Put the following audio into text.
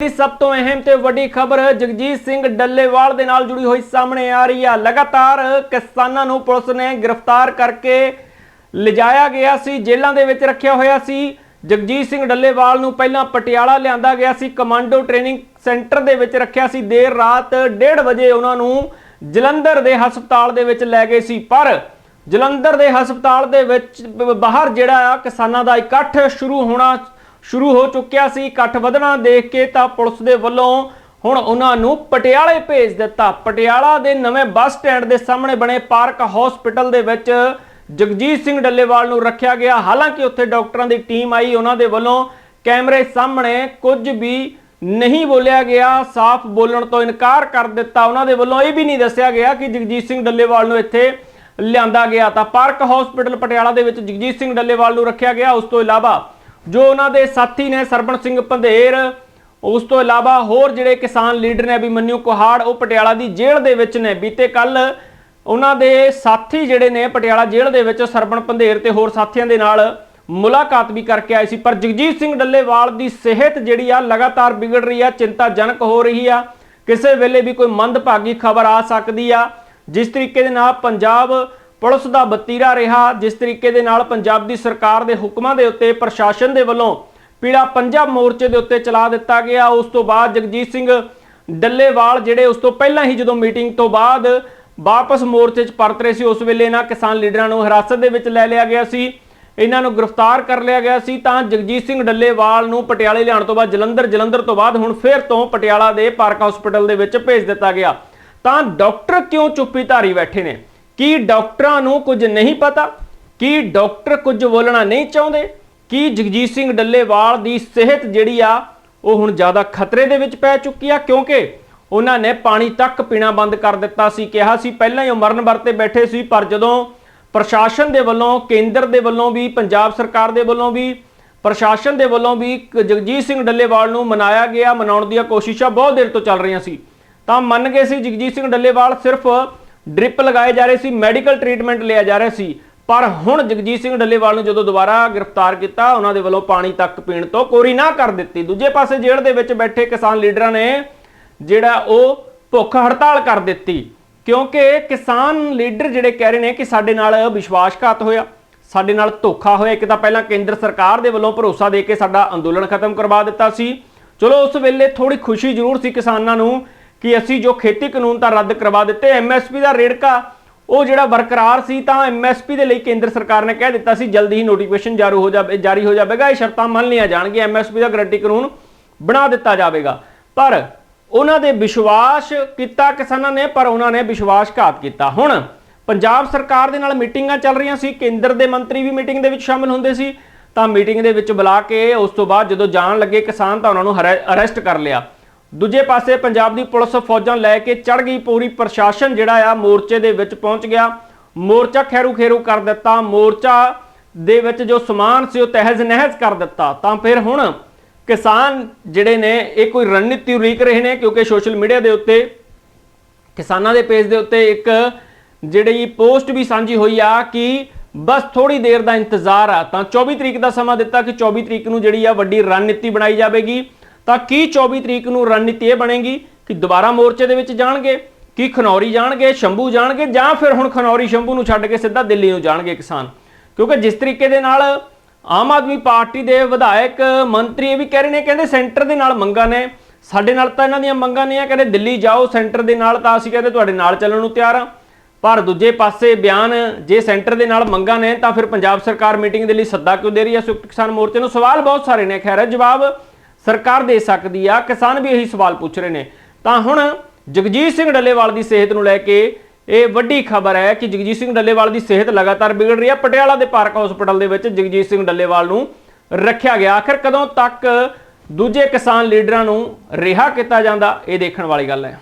ਦੀ ਸਭ ਤੋਂ ਅਹਿਮ ਤੇ ਵੱਡੀ ਖਬਰ ਜਗਜੀਤ ਸਿੰਘ ਡੱਲੇਵਾਲ ਦੇ ਨਾਲ ਜੁੜੀ ਹੋਈ ਸਾਹਮਣੇ ਆ ਰਹੀ ਆ। ਲਗਾਤਾਰ ਕਿਸਾਨਾਂ ਨੂੰ ਪੁਲਿਸ ਨੇ ਗ੍ਰਿਫਤਾਰ ਕਰਕੇ ਲਿਜਾਇਆ ਗਿਆ ਸੀ, ਜੇਲ੍ਹਾਂ ਦੇ ਵਿੱਚ ਰੱਖਿਆ ਹੋਇਆ ਸੀ। ਜਗਜੀਤ ਸਿੰਘ ਡੱਲੇਵਾਲ ਨੂੰ ਪਹਿਲਾਂ ਪਟਿਆਲਾ ਲਿਆਂਦਾ ਗਿਆ ਸੀ, ਕਮਾਂਡੋ ਟ੍ਰੇਨਿੰਗ ਸੈਂਟਰ ਦੇ ਵਿੱਚ ਰੱਖਿਆ ਸੀ। ਦੇਰ ਰਾਤ 1:30 ਵਜੇ ਉਹਨਾਂ ਨੂੰ ਜਲੰਧਰ ਦੇ ਹਸਪਤਾਲ ਦੇ ਵਿੱਚ ਲੈ ਗਏ ਸੀ। ਪਰ ਜਲੰਧਰ ਦੇ ਹਸਪਤਾਲ ਦੇ ਵਿੱਚ ਬਾਹਰ ਜਿਹੜਾ ਆ, ਕਿਸਾਨਾਂ ਦਾ ਇਕੱਠ ਸ਼ੁਰੂ ਹੋਣਾ ਸ਼ੁਰੂ ਹੋ ਚੁੱਕਿਆ ਸੀ ਇਕੱਠ ਵਧਣਾ ਦੇਖ ਕੇ ਤਾਂ ਪੁਲਿਸ ਦੇ ਵੱਲੋਂ ਹੁਣ ਉਹਨਾਂ ਨੂੰ ਪਟਿਆਲੇ ਭੇਜ ਦਿੱਤਾ। ਪਟਿਆਲਾ ਦੇ ਨਵੇਂ ਬੱਸ ਸਟੈਂਡ ਦੇ ਸਾਹਮਣੇ ਬਣੇ ਪਾਰਕ ਹਸਪੀਟਲ ਦੇ ਵਿੱਚ ਜਗਜੀਤ ਸਿੰਘ ਡੱਲੇਵਾਲ ਨੂੰ ਰੱਖਿਆ ਗਿਆ। ਹਾਲਾਂਕਿ ਉੱਥੇ ਡਾਕਟਰਾਂ ਦੀ ਟੀਮ ਆਈ, ਉਹਨਾਂ ਦੇ ਵੱਲੋਂ ਕੈਮਰੇ ਸਾਹਮਣੇ ਕੁਝ ਵੀ ਨਹੀਂ ਬੋਲਿਆ ਗਿਆ। ਸਾਫ਼ ਬੋਲਣ ਤੋਂ ਇਨਕਾਰ ਕਰ ਦਿੱਤਾ। ਉਹਨਾਂ ਦੇ ਵੱਲੋਂ ਇਹ ਵੀ ਨਹੀਂ ਦੱਸਿਆ ਗਿਆ ਕਿ ਜਗਜੀਤ ਸਿੰਘ ਡੱਲੇਵਾਲ ਨੂੰ ਇੱਥੇ ਲਿਆਂਦਾ ਗਿਆ। ਤਾਂ ਪਾਰਕ ਹਸਪੀਟਲ ਪਟਿਆਲਾ ਦੇ ਵਿੱਚ ਜਗਜੀਤ ਸਿੰਘ ਡੱਲੇਵਾਲ ਨੂੰ ਰੱਖਿਆ ਗਿਆ। ਉਸ ਤੋਂ ਇਲਾਵਾ ਜੋ ਉਹਨਾਂ ਦੇ ਸਾਥੀ ਨੇ ਸਰਬਣ ਸਿੰਘ ਪੰਧੇਰ, ਉਸ ਤੋਂ ਇਲਾਵਾ ਹੋਰ ਜਿਹੜੇ ਕਿਸਾਨ ਲੀਡਰ ਨੇ ਅਭਿਮਨਿਊ ਕੁਹਾੜ, ਉਹ ਪਟਿਆਲਾ ਦੀ ਜੇਲ੍ਹ ਦੇ ਵਿੱਚ ਨੇ। ਬੀਤੇ ਕੱਲ ਉਹਨਾਂ ਦੇ ਸਾਥੀ ਜਿਹੜੇ ਨੇ ਪਟਿਆਲਾ ਜੇਲ੍ਹ ਦੇ ਵਿੱਚ ਸਰਬਣ ਪੰਧੇਰ ਤੇ ਹੋਰ ਸਾਥੀਆਂ ਦੇ ਨਾਲ ਮੁਲਾਕਾਤ ਵੀ ਕਰਕੇ ਆਏ ਸੀ। ਪਰ ਜਗਜੀਤ ਸਿੰਘ ਡੱਲੇਵਾਲ ਦੀ ਸਿਹਤ ਜਿਹੜੀ ਆ ਲਗਾਤਾਰ ਵਿਗੜ ਰਹੀ ਆ, ਚਿੰਤਾਜਨਕ ਹੋ ਰਹੀ ਆ। ਕਿਸੇ ਵੇਲੇ ਵੀ ਕੋਈ ਮੰਦਭਾਗੀ ਖਬਰ ਆ ਸਕਦੀ ਆ। ਜਿਸ ਤਰੀਕੇ ਦੇ ਨਾਲ ਪੰਜਾਬ ਪੁਲਿਸ ਦਾ ਬਤੀਰਾ ਰਿਹਾ। ਜਿਸ ਤਰੀਕੇ ਦੇ ਨਾਲ ਪੰਜਾਬ ਦੀ ਸਰਕਾਰ ਦੇ ਹੁਕਮਾਂ ਦੇ ਉੱਤੇ ਪ੍ਰਸ਼ਾਸਨ ਦੇ ਵੱਲੋਂ ਪੀੜਾ ਪੰਜਾਬ ਮੋਰਚੇ ਦੇ ਉੱਤੇ ਚਲਾ ਦਿੱਤਾ ਗਿਆ। ਉਸ ਤੋਂ ਬਾਅਦ ਜਗਜੀਤ ਸਿੰਘ ਡੱਲੇਵਾਲ ਜਿਹੜੇ ਉਸ ਤੋਂ ਪਹਿਲਾਂ ਹੀ ਜਦੋਂ ਮੀਟਿੰਗ ਤੋਂ ਬਾਅਦ ਵਾਪਸ ਮੋਰਚੇ 'ਚ ਪਰਤ ਰਹੇ ਸੀ, ਉਸ ਵੇਲੇ ਇਹਨਾਂ ਕਿਸਾਨ ਲੀਡਰਾਂ ਨੂੰ ਹਿਰਾਸਤ ਦੇ ਵਿੱਚ ਲੈ ਲਿਆ ਗਿਆ ਸੀ। ਇਹਨਾਂ ਨੂੰ ਗ੍ਰਿਫਤਾਰ ਕਰ ਲਿਆ ਗਿਆ ਸੀ। ਤਾਂ ਜਗਜੀਤ ਸਿੰਘ ਡੱਲੇਵਾਲ ਨੂੰ ਪਟਿਆਲੇ ਲਿਆਉਣ ਤੋਂ ਬਾਅਦ ਜਲੰਧਰ ਜਲੰਧਰ ਤੋਂ ਬਾਅਦ ਹੁਣ ਫਿਰ ਤੋਂ ਪਟਿਆਲਾ ਦੇ ਪਾਰਕ ਹਸਪੀਟਲ ਦੇ ਵਿੱਚ ਭੇਜ ਦਿੱਤਾ ਗਿਆ। ਤਾਂ ਡਾਕਟਰ ਕਿਉਂ ਚੁੱਪੀ ਧਾਰੀ ਬੈਠੇ ਨੇ? ਕੀ ਡਾਕਟਰਾਂ ਨੂੰ ਕੁਝ ਨਹੀਂ ਪਤਾ? ਕੀ ਡਾਕਟਰ ਕੁਝ ਬੋਲਣਾ ਨਹੀਂ ਚਾਹੁੰਦੇ? ਕੀ ਜਗਜੀਤ ਸਿੰਘ ਡੱਲੇਵਾਲ ਦੀ ਸਿਹਤ ਜਿਹੜੀ ਆ, ਉਹ ਹੁਣ ਜ਼ਿਆਦਾ ਖਤਰੇ ਦੇ ਵਿੱਚ ਪੈ ਚੁੱਕੀ ਆ? ਕਿਉਂਕਿ ਉਹਨਾਂ ਨੇ ਪਾਣੀ ਤੱਕ ਪੀਣਾ ਬੰਦ ਕਰ ਦਿੱਤਾ ਸੀ, ਕਿਹਾ ਸੀ ਪਹਿਲਾਂ ਹੀ ਉਹ ਮਰਨ ਵਰਤੇ ਬੈਠੇ ਸੀ, ਪਰ ਜਦੋਂ ਪ੍ਰਸ਼ਾਸਨ ਦੇ ਵੱਲੋਂ, ਕੇਂਦਰ ਦੇ ਵੱਲੋਂ ਵੀ, ਪੰਜਾਬ ਸਰਕਾਰ ਦੇ ਵੱਲੋਂ ਵੀ, ਪ੍ਰਸ਼ਾਸਨ ਦੇ ਵੱਲੋਂ ਵੀ ਜਗਜੀਤ ਸਿੰਘ ਡੱਲੇਵਾਲ ਨੂੰ ਮਨਾਇਆ ਗਿਆ, ਮਨਾਉਣ ਦੀਆਂ ਕੋਸ਼ਿਸ਼ਾਂ ਬਹੁਤ ਦੇਰ ਤੋਂ ਚੱਲ ਰਹੀਆਂ ਸੀ। ਤਾਂ ਮੰਨ ਗਏ ਸੀ ਜਗਜੀਤ ਸਿੰਘ ਡੱਲੇਵਾਲ ਸਿਰਫ ਡ੍ਰਿਪ ਲਗਾਏ ਜਾ ਰਹੇ ਸੀ, ਮੈਡੀਕਲ ਟ੍ਰੀਟਮੈਂਟ ਲਿਆ ਜਾ ਰਿਹਾ ਸੀ। ਪਰ ਹੁਣ ਜਗਜੀਤ ਸਿੰਘ ਡੱਲੇਵਾਲ ਨੂੰ ਜਦੋਂ ਦੁਬਾਰਾ ਗ੍ਰਿਫਤਾਰ ਕੀਤਾ, ਉਹਨਾਂ ਦੇ ਵੱਲੋਂ ਪਾਣੀ ਤੱਕ ਪੀਣ ਤੋਂ ਕੋਰੀ ਨਾ ਕਰ ਦਿੱਤੀ। ਦੂਜੇ ਪਾਸੇ ਜੇਲ੍ਹ ਦੇ ਵਿੱਚ ਬੈਠੇ ਕਿਸਾਨ ਲੀਡਰਾਂ ਨੇ ਜਿਹੜਾ ਉਹ ਭੁੱਖ ਹੜਤਾਲ ਕਰ ਦਿੱਤੀ, ਕਿਉਂਕਿ ਕਿਸਾਨ ਲੀਡਰ ਜਿਹੜੇ ਕਹਿ ਰਹੇ ਨੇ ਕਿ ਸਾਡੇ ਨਾਲ ਵਿਸ਼ਵਾਸਘਾਤ ਹੋਇਆ, ਸਾਡੇ ਨਾਲ ਧੋਖਾ ਹੋਇਆ। ਇੱਕ ਤਾਂ ਪਹਿਲਾਂ ਕੇਂਦਰ ਸਰਕਾਰ ਦੇ ਵੱਲੋਂ ਭਰੋਸਾ ਦੇ ਕੇ ਸਾਡਾ ਅੰਦੋਲਨ ਖਤਮ ਕਰਵਾ ਦਿੱਤਾ ਸੀ। ਚਲੋ ਉਸ ਵੇਲੇ ਥੋੜੀ ਖੁਸ਼ੀ ਜ਼ਰੂਰ ਸੀ ਕਿਸਾਨਾਂ ਨੂੰ ਕਿ ਅਸੀਂ ਜੋ ਖੇਤੀ ਕਾਨੂੰਨ ਤਾਂ ਰੱਦ ਕਰਵਾ ਦਿੱਤੇ ਐਮਐਸਪੀ ਦਾ ਰੇੜਕਾ, ਉਹ ਜਿਹੜਾ ਬਰਕਰਾਰ ਸੀ ਤਾਂ ਐਮਐਸਪੀ ਦੇ ਲਈ ਕੇਂਦਰ ਸਰਕਾਰ ਨੇ ਕਹਿ ਦਿੱਤਾ ਸੀ, ਜਲਦੀ ਹੀ ਨੋਟੀਫਿਕੇਸ਼ਨ ਜਾਰੀ ਹੋ ਜਾਵੇ ਜਾਰੀ ਹੋ ਜਾਵੇਗਾ, ਇਹ ਸ਼ਰਤਾਂ ਮੰਨ ਲਈਆਂ ਜਾਣਗੀਆਂ ਐਮਐਸਪੀ ਦਾ ਗਰੰਟੀ ਕਾਨੂੰਨ ਬਣਾ ਦਿੱਤਾ ਜਾਵੇਗਾ। ਪਰ ਉਹਨਾਂ ਦੇ ਵਿਸ਼ਵਾਸ ਕੀਤਾ ਕਿਸਾਨਾਂ ਨੇ, ਪਰ ਉਹਨਾਂ ਨੇ ਵਿਸ਼ਵਾਸਘਾਤ ਕੀਤਾ। ਹੁਣ ਪੰਜਾਬ ਸਰਕਾਰ ਦੇ ਨਾਲ ਮੀਟਿੰਗਾਂ ਚੱਲ ਰਹੀਆਂ ਸੀ, ਕੇਂਦਰ ਦੇ ਮੰਤਰੀ ਵੀ ਮੀਟਿੰਗ ਦੇ ਵਿੱਚ ਸ਼ਾਮਿਲ ਹੁੰਦੇ ਸੀ, ਤਾਂ ਮੀਟਿੰਗ ਦੇ ਵਿੱਚ ਬੁਲਾ ਕੇ ਉਸ ਤੋਂ ਬਾਅਦ ਜਦੋਂ ਜਾਣ ਲੱਗੇ ਕਿਸਾਨ ਤਾਂ ਉਹਨਾਂ ਨੂੰ ਅਰੈਸਟ ਕਰ ਲਿਆ। ਦੂਜੇ ਪਾਸੇ ਪੰਜਾਬ ਦੀ ਪੁਲਿਸ ਫੌਜਾਂ ਲੈ ਕੇ ਚੜ ਗਈ ਪੂਰੀ ਪ੍ਰਸ਼ਾਸਨ ਜਿਹੜਾ ਆ ਮੋਰਚੇ ਦੇ ਵਿੱਚ ਪਹੁੰਚ ਗਿਆ। ਮੋਰਚਾ ਖੈਰੂ ਖੈਰੂ ਕਰ ਦਿੱਤਾ। ਮੋਰਚਾ ਦੇ ਵਿੱਚ ਜੋ ਸਮਾਨ ਸੀ ਉਹ ਤਹਿਜ਼ ਨਹਿਜ਼ ਕਰ ਦਿੱਤਾ। ਤਾਂ ਫਿਰ ਹੁਣ ਕਿਸਾਨ ਜਿਹੜੇ ਨੇ, ਇਹ ਕੋਈ ਰਣਨੀਤੀ ਉਲੀਕ ਰਹੇ ਨੇ ਕਿਉਂਕਿ ਸੋਸ਼ਲ ਮੀਡੀਆ ਦੇ ਉੱਤੇ, ਕਿਸਾਨਾਂ ਦੇ ਪੇਜ ਦੇ ਉੱਤੇ ਇੱਕ ਜਿਹੜੀ ਪੋਸਟ ਵੀ ਸਾਂਝੀ ਹੋਈ ਆ ਕਿ ਬਸ ਥੋੜੀ ਦੇਰ ਦਾ ਇੰਤਜ਼ਾਰ ਆ। ਤਾਂ 24 ਤਰੀਕ ਦਾ ਸਮਾਂ ਦਿੱਤਾ ਕਿ 24 ਤਰੀਕ ਨੂੰ ਜਿਹੜੀ ਆ ਵੱਡੀ ਰਣਨੀਤੀ ਬਣਾਈ ਜਾਵੇਗੀ। ਤਾਂ ਕੀ 24 ਤਰੀਕ ਨੂੰ ਰਣਨੀਤੀ ਇਹ ਬਣੇਗੀ ਕਿ ਦੁਬਾਰਾ ਮੋਰਚੇ ਦੇ ਵਿੱਚ ਜਾਣਗੇ, ਕੀ ਖਨੌਰੀ ਜਾਣਗੇ, ਸ਼ੰਭੂ ਜਾਣਗੇ, ਜਾਂ ਫਿਰ ਹੁਣ ਖਨੌਰੀ ਸ਼ੰਭੂ ਨੂੰ ਛੱਡ ਕੇ ਸਿੱਧਾ ਦਿੱਲੀ ਨੂੰ ਜਾਣਗੇ ਕਿਸਾਨ? ਕਿਉਂਕਿ ਜਿਸ ਤਰੀਕੇ ਦੇ ਨਾਲ ਆਮ ਆਦਮੀ ਪਾਰਟੀ ਦੇ ਵਿਧਾਇਕ, ਮੰਤਰੀ ਇਹ ਵੀ ਕਹਿ ਰਹੇ ਨੇ, ਕਹਿੰਦੇ ਸੈਂਟਰ ਦੇ ਨਾਲ ਮੰਗਾਂ ਨੇ। ਸਾਡੇ ਨਾਲ ਤਾਂ ਇਹਨਾਂ ਦੀਆਂ ਮੰਗਾਂ ਨਹੀਂ ਆ, ਕਹਿੰਦੇ ਦਿੱਲੀ ਜਾਓ, ਸੈਂਟਰ ਦੇ ਨਾਲ ਤਾਂ ਅਸੀਂ ਕਹਿੰਦੇ ਤੁਹਾਡੇ ਨਾਲ ਚੱਲਣ ਨੂੰ ਤਿਆਰ ਆ। ਪਰ ਦੂਜੇ ਪਾਸੇ ਬਿਆਨ, ਜੇ ਸੈਂਟਰ ਦੇ ਨਾਲ ਮੰਗਾਂ ਨੇ ਤਾਂ ਫਿਰ ਪੰਜਾਬ ਸਰਕਾਰ ਮੀਟਿੰਗ ਦੇ ਲਈ ਸੱਦਾ ਕਿਉਂ ਦੇ ਰਹੀ ਹੈ? ਸੰਯੁਕਤ ਕਿਸਾਨ ਮੋਰਚੇ ਨੂੰ ਸਵਾਲ ਬਹੁਤ ਸਾਰੇ ਨੇ। ਖੈਰ, ਜਵਾਬ ਸਰਕਾਰ ਦੇ ਸਕਦੀ ਆ। ਕਿਸਾਨ ਵੀ ਇਹੀ ਸਵਾਲ ਪੁੱਛ ਰਹੇ ਨੇ। ਤਾਂ ਹੁਣ ਜਗਜੀਤ ਸਿੰਘ ਡੱਲੇਵਾਲ ਦੀ ਸਿਹਤ ਨੂੰ ਲੈ ਕੇ ਇਹ ਵੱਡੀ ਖਬਰ ਹੈ ਕਿ ਜਗਜੀਤ ਸਿੰਘ ਡੱਲੇਵਾਲ ਦੀ ਸਿਹਤ ਲਗਾਤਾਰ ਵਿਗੜ ਰਹੀ ਹੈ ਪਟਿਆਲਾ ਦੇ ਪਾਰਕ ਹਸਪੀਟਲ ਦੇ ਵਿੱਚ ਜਗਜੀਤ ਸਿੰਘ ਡੱਲੇਵਾਲ ਨੂੰ ਰੱਖਿਆ ਗਿਆ। ਆਖਿਰ ਕਦੋਂ ਤੱਕ ਦੂਜੇ ਕਿਸਾਨ ਲੀਡਰਾਂ ਨੂੰ ਰਿਹਾ ਕੀਤਾ ਜਾਂਦਾ, ਇਹ ਦੇਖਣ ਵਾਲੀ ਗੱਲ ਹੈ।